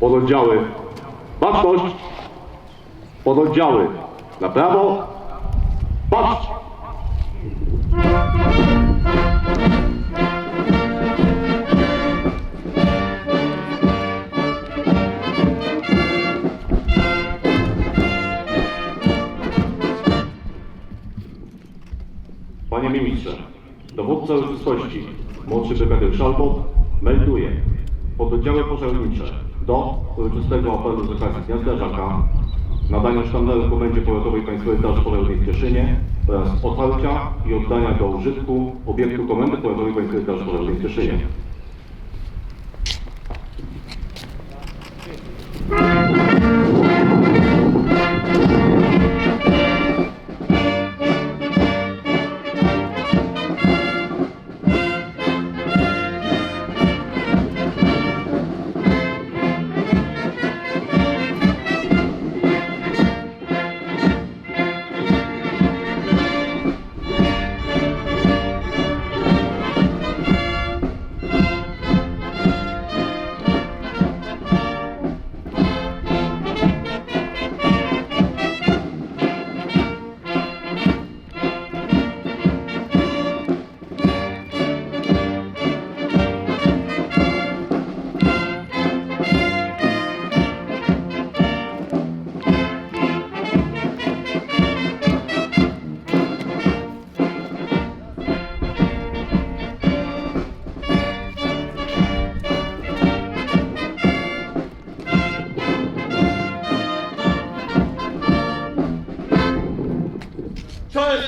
Pododdziały. Baczność. Pododdziały. Na prawo. Patrz. Panie ministrze, dowódca uroczystości, młodszy brygadyr Szalbot, melduje pododdziały pożarnicze do uroczystego apelu z okazji Dnia Strażaka, nadania sztandaru Komendzie Powiatowej Państwowej Straży Pożarnej w Cieszynie oraz otwarcia i oddania do użytku obiektu Komendy Powiatowej Państwowej Straży Pożarnej w Cieszynie.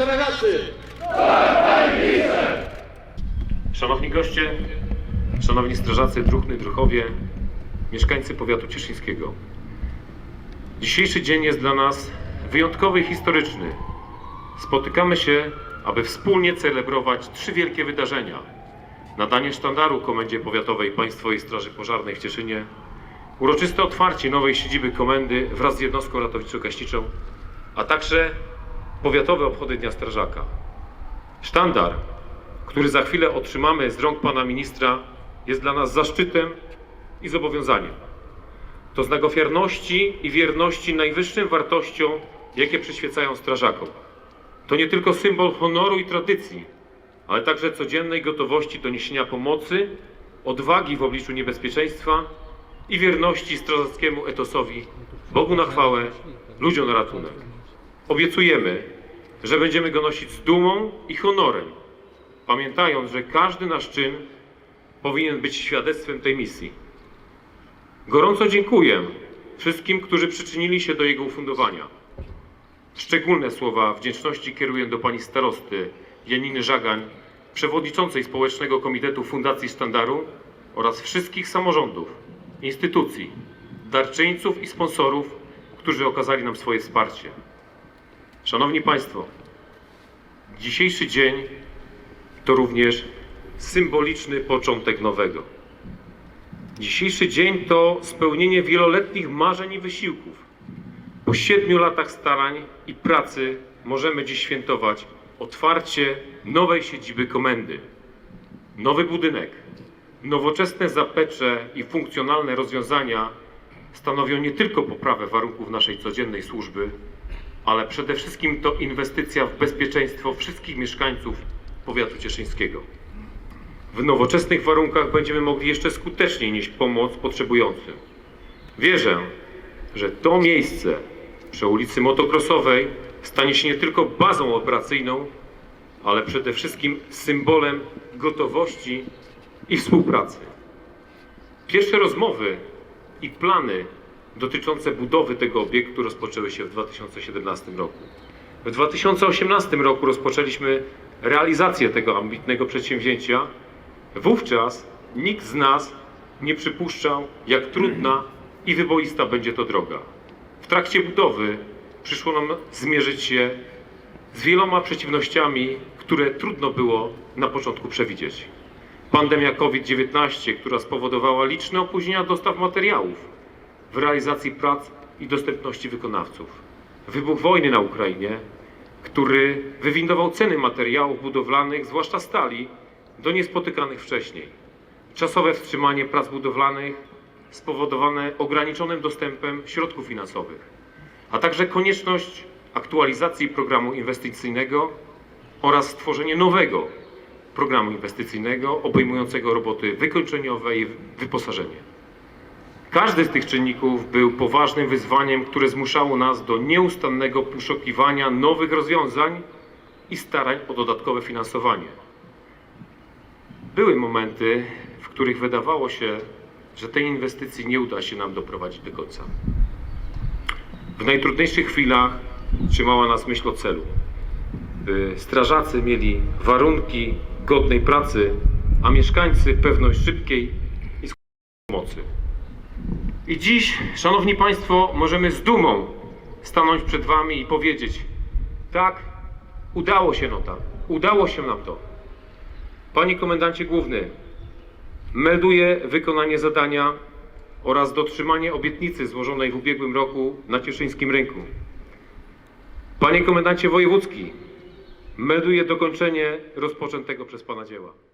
Czołem strażacy! Szanowni goście, szanowni strażacy, druhny, druchowie, mieszkańcy powiatu cieszyńskiego. Dzisiejszy dzień jest dla nas wyjątkowy i historyczny. Spotykamy się, aby wspólnie celebrować trzy wielkie wydarzenia. Nadanie sztandaru Komendzie Powiatowej Państwowej Straży Pożarnej w Cieszynie, uroczyste otwarcie nowej siedziby komendy wraz z jednostką ratowniczo-gaśniczą, a także powiatowe obchody Dnia Strażaka. Sztandar, który za chwilę otrzymamy z rąk pana ministra, jest dla nas zaszczytem i zobowiązaniem. To znak ofiarności i wierności najwyższym wartościom, jakie przyświecają strażakom. To nie tylko symbol honoru i tradycji, ale także codziennej gotowości do niesienia pomocy, odwagi w obliczu niebezpieczeństwa i wierności strażackiemu etosowi, Bogu na chwałę, ludziom na ratunek. Obiecujemy, że będziemy go nosić z dumą i honorem, pamiętając, że każdy nasz czyn powinien być świadectwem tej misji. Gorąco dziękuję wszystkim, którzy przyczynili się do jego ufundowania. Szczególne słowa wdzięczności kieruję do pani starosty Janiny Żagań, przewodniczącej Społecznego Komitetu Fundacji Sztandaru oraz wszystkich samorządów, instytucji, darczyńców i sponsorów, którzy okazali nam swoje wsparcie. Szanowni Państwo, dzisiejszy dzień to również symboliczny początek nowego. Dzisiejszy dzień to spełnienie wieloletnich marzeń i wysiłków. Po siedmiu latach starań i pracy możemy dziś świętować otwarcie nowej siedziby komendy. Nowy budynek, nowoczesne zapecze i funkcjonalne rozwiązania stanowią nie tylko poprawę warunków naszej codziennej służby, ale przede wszystkim to inwestycja w bezpieczeństwo wszystkich mieszkańców powiatu cieszyńskiego. W nowoczesnych warunkach będziemy mogli jeszcze skuteczniej nieść pomoc potrzebującym. Wierzę, że to miejsce przy ulicy Motocrossowej stanie się nie tylko bazą operacyjną, ale przede wszystkim symbolem gotowości i współpracy. Pierwsze rozmowy i plany dotyczące budowy tego obiektu rozpoczęły się w 2017 roku. W 2018 roku rozpoczęliśmy realizację tego ambitnego przedsięwzięcia. Wówczas nikt z nas nie przypuszczał, jak trudna i wyboista będzie to droga. W trakcie budowy przyszło nam zmierzyć się z wieloma przeciwnościami, które trudno było na początku przewidzieć. Pandemia COVID-19, która spowodowała liczne opóźnienia dostaw materiałów, w realizacji prac i dostępności wykonawców. Wybuch wojny na Ukrainie, który wywindował ceny materiałów budowlanych, zwłaszcza stali, do niespotykanych wcześniej. Czasowe wstrzymanie prac budowlanych spowodowane ograniczonym dostępem środków finansowych, a także konieczność aktualizacji programu inwestycyjnego oraz stworzenie nowego programu inwestycyjnego obejmującego roboty wykończeniowe i wyposażenie. Każdy z tych czynników był poważnym wyzwaniem, które zmuszało nas do nieustannego poszukiwania nowych rozwiązań i starań o dodatkowe finansowanie. Były momenty, w których wydawało się, że tej inwestycji nie uda się nam doprowadzić do końca. W najtrudniejszych chwilach trzymała nas myśl o celu, by strażacy mieli warunki godnej pracy, a mieszkańcy pewność szybkiej i skutecznej pomocy. I dziś, Szanowni Państwo, możemy z dumą stanąć przed Wami i powiedzieć: tak, udało się no tak, udało się nam to. Panie Komendancie Główny, melduję wykonanie zadania oraz dotrzymanie obietnicy złożonej w ubiegłym roku na Cieszyńskim Rynku. Panie Komendancie Wojewódzki, melduję dokończenie rozpoczętego przez Pana dzieła.